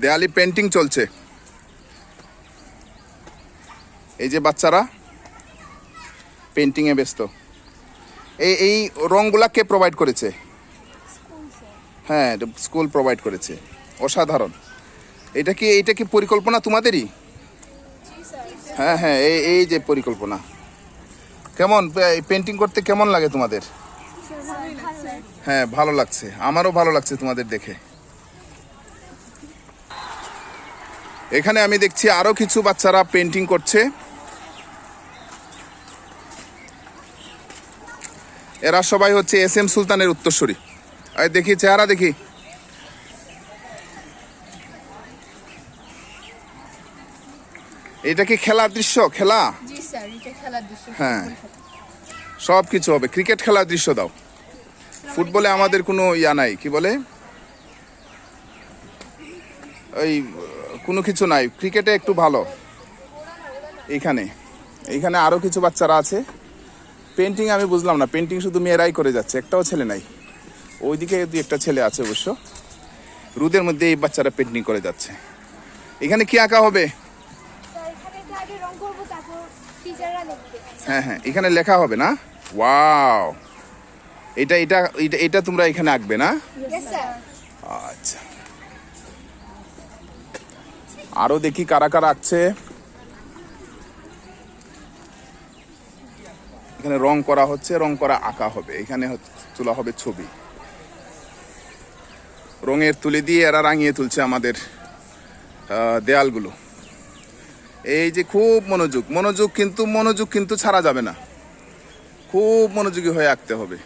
দেয়ালি painting চলছে। এই যে বাচ্চারা পেন্টিংয়ে ব্যস্ত। এই এই রঙগুলা কে প্রোভাইড করেছে? হ্যাঁ স্কুল প্রোভাইড করেছে। অসাধারণ। এটা কি এটা কি পরিকল্পনা তোমাদেরই? হ্যাঁ হ্যাঁ এই এই যে পরিকল্পনা। কেমন পেন্টিং করতে কেমন লাগে তোমাদের? হ্যাঁ ভালো লাগছে। আমারও ভালো লাগছে তোমাদের দেখে। এখানে আমি দেখছি আরও কিছু বাচ্চারা পেন্টিং করছে। এরা সবাই হচ্ছে এস এম সুলতানের উত্তরসূরি। দেখি চেহারা দেখি। এটা কি খেলার দৃশ্য? খেলা? হ্যাঁ। সব কিছু হবে। ক্রিকেট খেলার দৃশ্য দাও। ফুটবলে আমাদের কোনো ইয়া নাই কি বলে? ওই কোনো কিছু নাই। ক্রিকেটে একটু ভালো। এইখানে। এইখানে আরও কিছু বাচ্চারা আছে। পেন্টিং আমি বুঝলাম না। পেন্টিং শুধু মেয়েরাই করে যাচ্ছে একটাও ছেলে নাই। ওইদিকে দুই একটা ছেলে আছে অবশ্য। রোদের মধ্যে এই বাচ্চারা পেন্টিং করে যাচ্ছে। এখানে কি আঁকা হবে? হ্যাঁ হ্যাঁ এখানে লেখা হবে না? ওয়াও এটা এটা এটা এটা তোমরা এখানে আঁকবে না? আচ্ছা। আরও দেখি কারা কারা আঁকছে এখানে রং করা হচ্ছে, রং করা আঁকা হবে। এখানে তোলা হবে ছবি। রঙের তুলি দিয়ে এরা রাঙিয়ে তুলছে আমাদের দেয়ালগুলো। এই যে খুব মনোযোগ মনোযোগ কিন্তু মনোযোগ কিন্তু ছাড়া যাবে না। খুব মনোযোগী হয়ে আঁকতে হবে।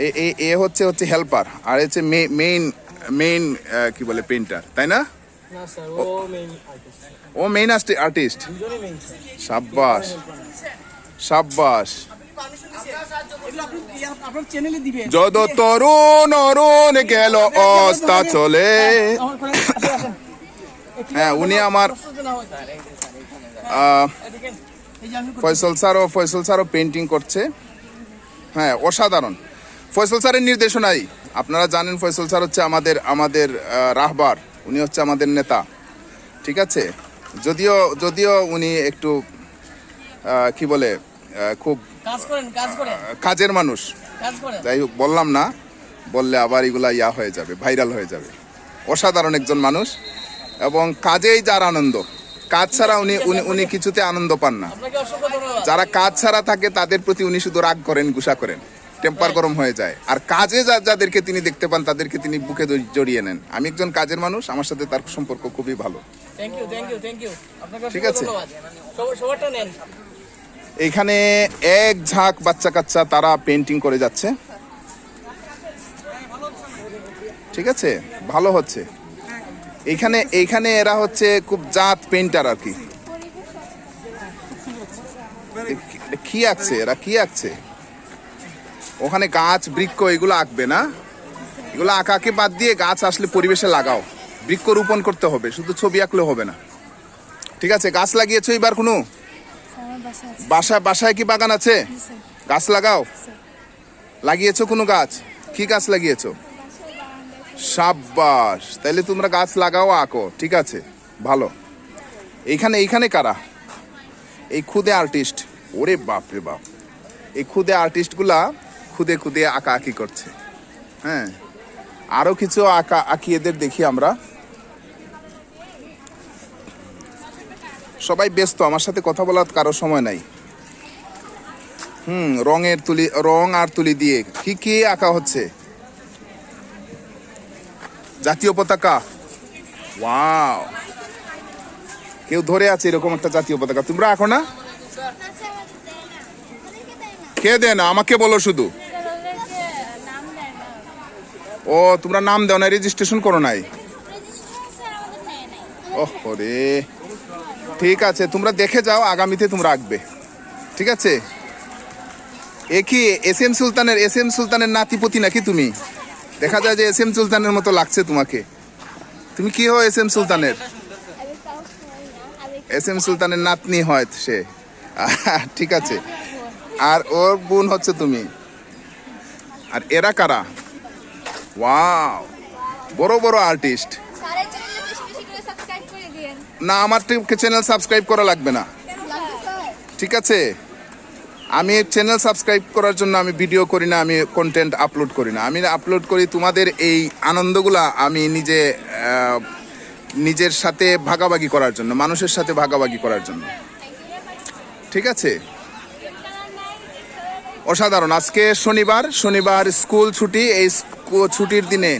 এ- এ- এ হচ্ছে হচ্ছে হেল্পার আর হচ্ছে মেইন মেইন কি বলে পেন্টার তাই না? না স্যার ও মেইন আর্টিস্ট ও আর্টিস্ট দুজনেই মেইন স্যার। সাব্বাস। সাব্বাস। এগুলো আপনি আপনার চ্যানেলে দিবেন যদ তরুণ অরুণ গেল অস্তা চলে। হ্যাঁ উনি আমার প্রশ্ন স্যার এই যে স্যার এখানে আহ, দেখেন এই যে আমি ফয়সল স্যারও ফয়সল স্যারও পেন্টিং করছে। হ্যাঁ অসাধারণ। ফয়সল স্যারের নির্দেশনাই। আপনারা জানেন ফয়সল স্যার হচ্ছে আমাদের আমাদের রাহবার। উনি হচ্ছে আমাদের নেতা। ঠিক আছে? যদিও যদিও উনি একটু কি বলে খুব কাজের মানুষ। যাই হোক বললাম না। বললে আবার এগুলা ইয়া হয়ে যাবে ভাইরাল হয়ে যাবে। অসাধারণ একজন মানুষ এবং কাজেই যার আনন্দ। কাজ ছাড়া উনি উনি উনি কিছুতে আনন্দ পান না। যারা কাজ ছাড়া থাকে তাদের প্রতি উনি শুধু রাগ করেন গুসা করেন। টেম্পার গরম হয়ে যায়। আর কাজে যা যাদেরকে তিনি দেখতে পান তাদেরকে তিনি বুকে জড়িয়ে নেন। আমি একজন কাজের মানুষ আমার সাথে তার সম্পর্ক খুবই ভালো। ঠিক আছে। এখানে এক ঝাঁক বাচ্চা কাচ্চা তারা পেন্টিং করে যাচ্ছে। ঠিক আছে? ভালো হচ্ছে। এখানে এইখানে এরা হচ্ছে খুব জাত পেন্টার আর কি। কি আঁকছে? এরা কি আঁকছে? ওখানে গাছ বৃক্ষ এগুলো আঁকবে না? এগুলো আঁকাকে বাদ দিয়ে গাছ আসলে পরিবেশে লাগাও। বৃক্ষ রোপণ করতে হবে শুধু ছবি আঁকলে হবে না। ঠিক আছে গাছ লাগিয়েছো এবার কোনো? বাসা বাসায় বাসায় কি বাগান আছে? গাছ লাগাও। লাগিয়েছো কোনো গাছ? কি গাছ লাগিয়েছো? সাব্বাস। তাইলে তোমরা গাছ লাগাও আঁকো। ঠিক আছে ভালো। এইখানে এইখানে কারা? এই খুদে আর্টিস্ট। ওরে বাপ রে বাপ। এই খুদে আর্টিস্টগুলা খুদে খুদে আঁকা আঁকি করছে। হ্যাঁ। আরও কিছু আঁকা আঁকি এদের দেখি আমরা। সবাই ব্যস্ত আমার সাথে কথা বলার কারও সময় নাই। হুম রঙের তুলি রং আর তুলি দিয়ে কি কি আঁকা হচ্ছে? জাতীয় পতাকা। ওয়াও। কেউ ধরে আছে এরকম একটা জাতীয় পতাকা। তোমরা আঁকো না। কে দেয় না? আমাকে বলো শুধু। ও, তোমরা নাম দাও না রেজিস্ট্রেশন করো নাই। ওহ রে ঠিক আছে, তোমরা দেখে যাও, আগামীতে তোমরা আঁকবে ঠিক আছে? এ কি, এস এম সুলতানের, এস এম সুলতানের নাতিপতি নাকি তুমি? দেখা যায় যে এস এম সুলতানের মতো লাগছে তোমাকে। তুমি কি হো এস এম সুলতানের? এস এম সুলতানের নাতনি হয় সে। ঠিক আছে। আর ওর বোন হচ্ছে তুমি। আর এরা কারা? ওয়াও বড় বড় আর্টিস্ট না আমার চ্যানেল সাবস্ক্রাইব করা লাগবে না। ঠিক আছে? আমি চ্যানেল সাবস্ক্রাইব করার জন্য আমি ভিডিও করি না আমি কন্টেন্ট আপলোড করি না। আমি আপলোড করি তোমাদের এই আনন্দগুলা আমি নিজে নিজের সাথে ভাগাভাগি করার জন্য মানুষের সাথে ভাগাভাগি করার জন্য। ঠিক আছে? অসাধারণ। আজকে শনিবার শনিবার স্কুল ছুটি, এই ছুটির দিনে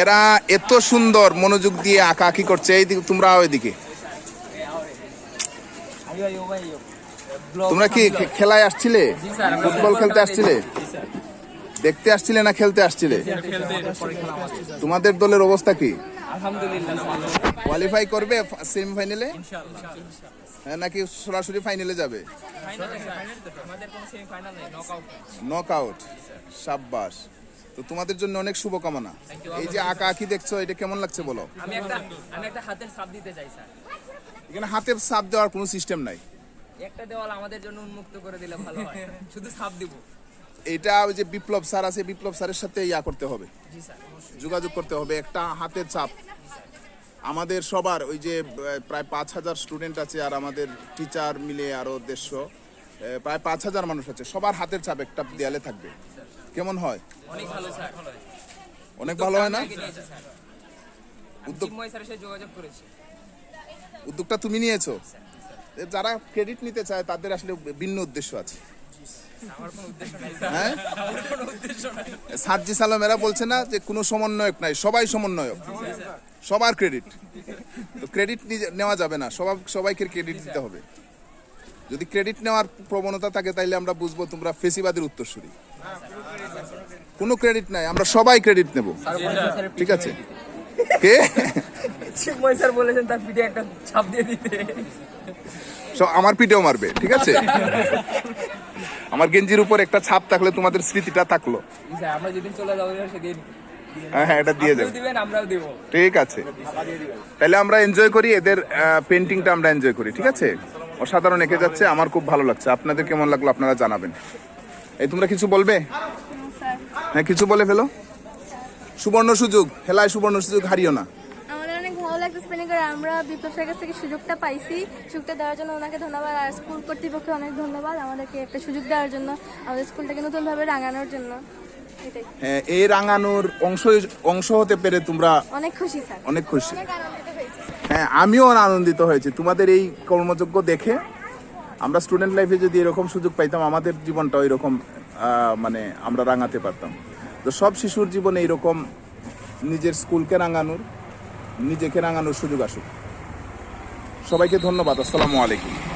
এরা এত সুন্দর মনোযোগ দিয়ে আঁকা আঁকি করছে। এই তোমরা ওইদিকে তোমরা কি খেলায় আসছিলে? ফুটবল খেলতে আসছিলে? দেখতে আসছিলে না খেলতে আসছিলে? তোমাদের দলের অবস্থা কি? কোয়ালিফাই করবে সেমিফাইনালে হ্যাঁ নাকি সরাসরি ফাইনালে যাবে? নক আউট সাব্বাস। তো তোমাদের জন্য অনেক শুভকামনা। এই যে আঁকা আঁকি দেখছ এটা কেমন লাগছে বলো? আমি একটা আমি একটা হাতের দিতে চাই স্যার। এখানে হাতে সাপ দেওয়ার কোনো সিস্টেম নাই। একটা দেওয়াল আমাদের জন্য উন্মুক্ত করে দিলে ভালো হয়। শুধু সাপ দিব। এটা ওই যে বিপ্লব স্যার আছে বিপ্লব স্যারের সাথে ইয়া করতে হবে। যোগাযোগ করতে হবে একটা হাতের চাপ আমাদের সবার ওই যে প্রায় পাঁচ হাজার স্টুডেন্ট আছে আর আমাদের টিচার মিলে আরও দেড়শো। প্রায় পাঁচ হাজার মানুষ আছে সবার হাতের চাপ একটা দেয়ালে থাকবে। কেমন হয়? অনেক ভালো হয়। না? উদ্যোগটা তুমি নিয়েছো? যারা ক্রেডিট নিতে চায় তাদের আসলে ভিন্ন উদ্দেশ্য আছে। হ্যাঁ? সার্জি সালামেরা বলছে না যে কোনো সমন্বয়ক নাই সবাই সমন্বয়ক। সবার ক্রেডিট তো ক্রেডিট নেওয়া যাবে না সবাই সবাইকে ক্রেডিট দিতে হবে। যদি ক্রেডিট নেওয়ার প্রবণতা থাকে তাইলে আমরা বুঝব তোমরা ফেসিবাদের উত্তরসূরি। কোনো ক্রেডিট নাই আমরা সবাই ক্রেডিট নেব। ঠিক আছে? কে? স্যার বলেছেন তার পিঠে একটা ছাপ দিয়ে দিতে। সব আমার পিঠেও মারবে ঠিক আছে? আমার গেঞ্জির উপর একটা ছাপ থাকলে তোমাদের স্মৃতিটা থাকল। আমরা যেদিন চলে যাব সেদিন হ্যাঁ হ্যাঁ এটা দিয়ে যাবে দিবেন আমরাও দেবো। ঠিক আছে। তাহলে আমরা এনজয় করি এদের পেন্টিংটা আমরা এনজয় করি ঠিক আছে? অসাধারণ এঁকে যাচ্ছে আমার খুব ভালো লাগছে। আপনাদের কেমন লাগল আপনারা জানাবেন। এই তোমরা কিছু বলবে? হ্যাঁ কিছু বলে ফেলো। সুবর্ণ সুযোগ খেলায় সুবর্ণ সুযোগ হারিও না। স্পেনিং করে আমরা বিপ্লব স্যারের কাছ থেকে সুযোগটা পাইছি। সুযোগটা দেওয়ার জন্য ওনাকে ধন্যবাদ। আর স্কুল কর্তৃপক্ষকে অনেক ধন্যবাদ আমাদেরকে একটা সুযোগ দেওয়ার জন্য আমাদের স্কুলটাকে নতুনভাবে রাঙানোর জন্য। হ্যাঁ, এই রাঙানোর অংশ অংশ হতে পেরে তোমরা অনেক খুশি স্যার। অনেক খুশি। হ্যাঁ আমিও আনন্দিত হয়েছি। তোমাদের এই কর্মযোগ্য দেখে আমরা স্টুডেন্ট লাইফে যদি এরকম সুযোগ পাইতাম আমাদের জীবনটা এরকম মানে আমরা রাঙাতে পারতাম। তো সব শিশুর জীবনে এরকম নিজের স্কুলকে রাঙানোর নিজেকে রাঙানোর সুযোগ আসুক। সবাইকে ধন্যবাদ। আসসালামু আলাইকুম।